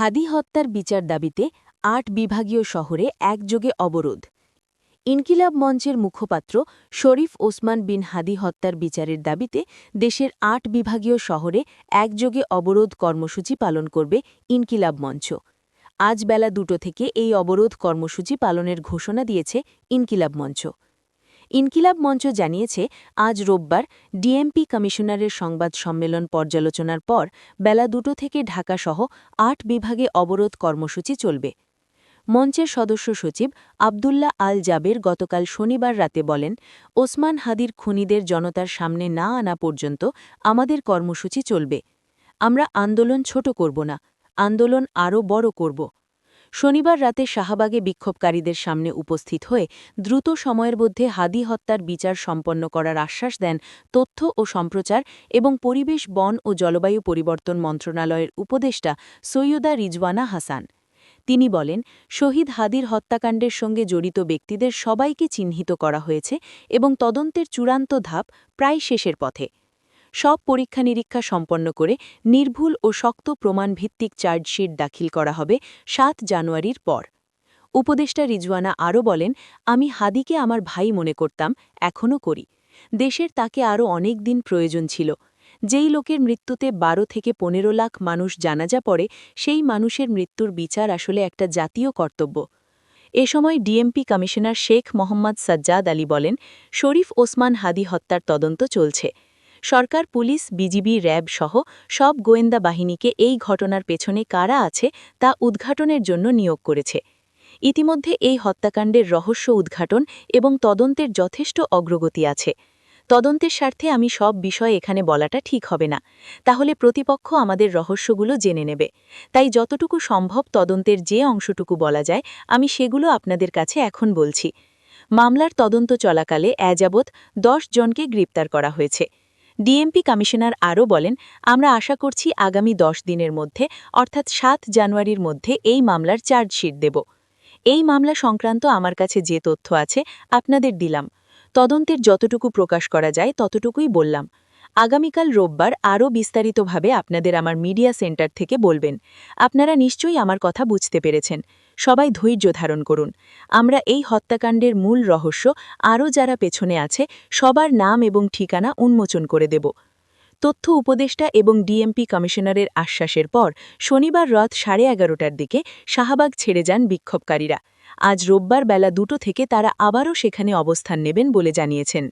হাদি হত্যার বিচার দাবিতে আট বিভাগীয় শহরে একযোগে অবরোধ। ইনকিলাব মঞ্চের মুখপাত্র শরীফ ওসমান বিন হাদি হত্যার বিচারের দাবিতে দেশের আট বিভাগীয় শহরে একযোগে অবরোধ কর্মসূচি পালন করবে ইনকিলাব মঞ্চ। আজ বেলা দুটো থেকে এই অবরোধ কর্মসূচি পালনের ঘোষণা দিয়েছে ইনকিলাব মঞ্চ। ইনকিলাব মঞ্চ জানিয়েছে, আজ রোববার ডিএমপি কমিশনারের সংবাদ সম্মেলন পর্যালোচনার পর বেলা দুটো থেকে ঢাকাসহ আট বিভাগে অবরোধ কর্মসূচি চলবে। মঞ্চের সদস্য সচিব আবদুল্লাহ আল জাবের গতকাল শনিবার রাতে বলেন, ওসমান হাদির খুনিদের জনতার সামনে না আনা পর্যন্ত আমাদের কর্মসূচি চলবে। আমরা আন্দোলন ছোট করব না, আন্দোলন আরও বড় করব। শনিবার রাতে শাহবাগে বিক্ষোভকারীদের সামনে উপস্থিত হয়ে দ্রুত সময়ের মধ্যে হাদি হত্যার বিচার সম্পন্ন করার আশ্বাস দেন তথ্য ও সম্প্রচার এবং পরিবেশ, বন ও জলবায়ু পরিবর্তন মন্ত্রণালয়ের উপদেষ্টা সৈয়দা রিজওয়ানা হাসান। তিনি বলেন, শহীদ হাদির হত্যাকাণ্ডের সঙ্গে জড়িত ব্যক্তিদের সবাইকে চিহ্নিত করা হয়েছে এবং তদন্তের চূড়ান্ত ধাপ প্রায় শেষের পথে। সব পরীক্ষা নিরীক্ষা সম্পন্ন করে নির্ভুল ও শক্ত প্রমাণভিত্তিক চার্জশিট দাখিল করা হবে সাত জানুয়ারির পর। উপদেষ্টা রিজওয়ানা আরও বলেন, আমি হাদিকে আমার ভাই মনে করতাম, এখনও করি। দেশের তাকে আরও অনেক দিন প্রয়োজন ছিল। যেই লোকের মৃত্যুতে বারো থেকে পনেরো লাখ মানুষ জানাজা পড়ে, সেই মানুষের মৃত্যুর বিচার আসলে একটা জাতীয় কর্তব্য। এ সময় ডিএমপি কমিশনার শেখ মোহাম্মদ সাজ্জাদ আলী বলেন, শরীফ ওসমান হাদি হত্যার তদন্ত চলছে। সরকার, পুলিশ, বিজিবি, র্যাব সহ সব গোয়েন্দা বাহিনীকে এই ঘটনার পেছনে কারা আছে তা উদ্ঘাটনের জন্য নিয়োগ করেছে। ইতিমধ্যে এই হত্যাকাণ্ডের রহস্য উদ্ঘাটন এবং তদন্তের যথেষ্ট অগ্রগতি আছে। তদন্তের স্বার্থে আমি সব বিষয় এখানে বলাটা ঠিক হবে না। তাহলে প্রতিপক্ষ আমাদের রহস্যগুলো জেনে নেবে। তাই যতটুকু সম্ভব তদন্তের যে অংশটুকু বলা যায়, আমি সেগুলো আপনাদের কাছে এখন বলছি। মামলার তদন্ত চলাকালে এযাবৎ দশ জনকে গ্রেপ্তার করা হয়েছে। ডিএমপি কমিশনার আরও বলেন, আমরা আশা করছি আগামী দশ দিনের মধ্যে, অর্থাৎ সাত জানুয়ারির মধ্যে এই মামলার চার্জশিট দেব। এই মামলা সংক্রান্ত আমার কাছে যে তথ্য আছে, আপনাদের দিলাম। তদন্তের যতটুকু প্রকাশ করা যায়, ততটুকুই বললাম। আগামীকাল রোববার আরও বিস্তারিতভাবে আপনাদের আমার মিডিয়া সেন্টার থেকে বলবেন। আপনারা নিশ্চয়ই আমার কথা বুঝতে পেরেছেন। সবাই ধৈর্য ধারণ করুন। আমরা এই হত্যাকাণ্ডের মূল রহস্য আরও যারা পেছনে আছে, সবার নাম এবং ঠিকানা উন্মোচন করে দেব। তথ্য উপদেষ্টা এবং ডিএমপি কমিশনারের আশ্বাসের পর শনিবার রথ সাড়ে এগারোটার দিকে শাহবাগ ছেড়ে যান বিক্ষোভকারীরা। আজ রোববার বেলা দুটো থেকে তারা আবারও সেখানে অবস্থান নেবেন বলে জানিয়েছেন।